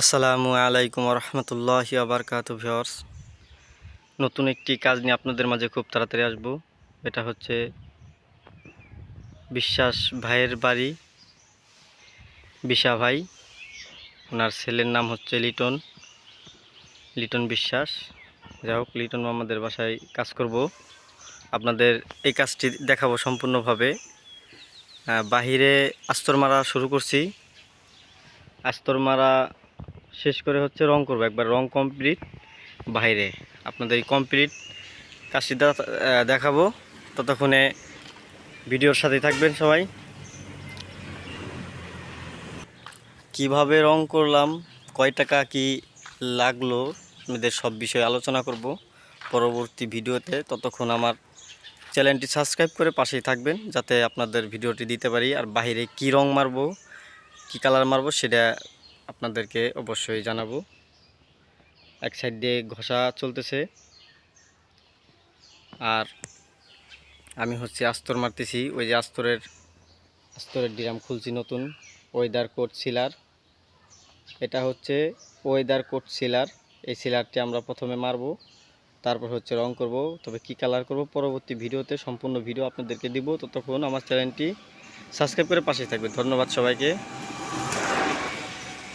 আসসালামু আলাইকুম রহমতুল্লাহি আবরকাত ভিওর্স নতুন একটি কাজ নিয়ে আপনাদের মাঝে খুব তাড়াতাড়ি আসব। এটা হচ্ছে বিশ্বাস ভাইয়ের বাড়ি, বিশা ভাই। ওনার ছেলের নাম হচ্ছে লিটন। লিটন বিশ্বাস। যাই হোক, লিটন আমাদের বাসায় কাজ করব। আপনাদের এই কাজটি দেখাবো সম্পূর্ণভাবে। বাহিরে আস্তর মারা শুরু করছি। আস্তর মারা শেষ করে হচ্ছে রং করব। একবার রং কমপ্লিট বাইরে আপনাদের এই কমপ্লিট দা- দেখাবো। ততক্ষণে ভিডিওর সাথে থাকবেন সবাই। কীভাবে রং করলাম, কয় টাকা কি লাগল, আপনাদের সব বিষয়ে আলোচনা করব পরবর্তী ভিডিওতে। ততক্ষণ আমার চ্যানেলটি সাবস্ক্রাইব করে পাশেই থাকবেন, যাতে আপনাদের ভিডিওটি দিতে পারি। আর বাইরে কি রং মারবো, কি কালার মারবো, সেটা আপনাদেরকে অবশ্যই জানাব। এক সাইড দিয়ে ঘষা চলতেছে। আর আমি হচ্ছে আস্তর মারতেছি। ওই যে আস্তরের আস্তরের ডিরাম খুলছি নতুন। ওয়েদার কোট সিলার এটা হচ্ছে ওয়েদার কোট সিলার এই সিলারটি আমরা প্রথমে মারবো। তারপর হচ্ছে রং করব। তবে কি কালার করব পরবর্তী ভিডিওতে সম্পূর্ণ ভিডিও আপনাদেরকে দিব। ততক্ষণ আমার চ্যানেলটি সাবস্ক্রাইব করে পাশে থাকবে। ধন্যবাদ সবাইকে।